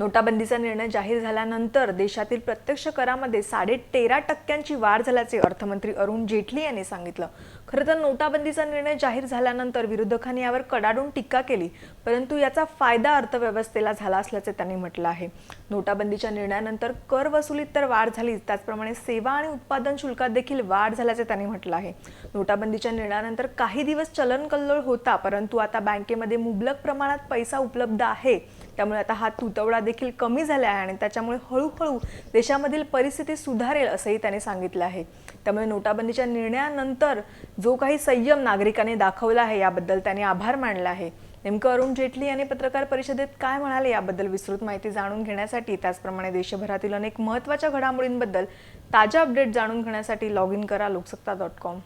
नोटाबंदीचा निर्णय जाहीर झाल्यानंतर देशातील प्रत्यक्ष करामध्ये साडे तेरा टक्क्यांची वाढ झाल्याचे अर्थमंत्री अरुण जेटली यांनी सांगितलं. खरं तर नोटाबंदीचा निर्णय जाहीर झाल्यानंतर विरोधकांनी यावर कडाडून टीका केली परंतु याचा फायदा अर्थव्यवस्थेला झाला असल्याचे त्यांनी म्हटलं आहे. नोटाबंदीच्या निर्णयानंतर कर वसुलीत तर वाढ झालीच त्याचप्रमाणे सेवा आणि उत्पादन शुल्कात देखील वाढ झाल्याचे त्यांनी म्हटलं आहे. नोटाबंदीच्या निर्णयानंतर काही दिवस चलन कल्लोळ होता परंतु आता बँकेमध्ये मुबलक प्रमाणात पैसा उपलब्ध आहे त्यामुळे आता हा तुटवडा देखील कमी झाला आहे आणि त्याच्यामुळे हळूहळू देशामधील परिस्थिती सुधारेल असंही त्याने सांगितलं आहे. त्यामुळे नोटाबंदीच्या निर्णयानंतर जो काही संयम नागरिकांनी दाखवला आहे याबद्दल त्याने आभार मानला आहे. नेमकं अरुण जेटली यांनी पत्रकार परिषदेत काय म्हणाले याबद्दल विस्तृत माहिती जाणून घेण्यासाठी त्याचप्रमाणे देशभरातील अनेक महत्त्वाच्या घडामोडींबद्दल ताज्या अपडेट जाणून घेण्यासाठी लॉग इन करा लोकसत्ता डॉट कॉम.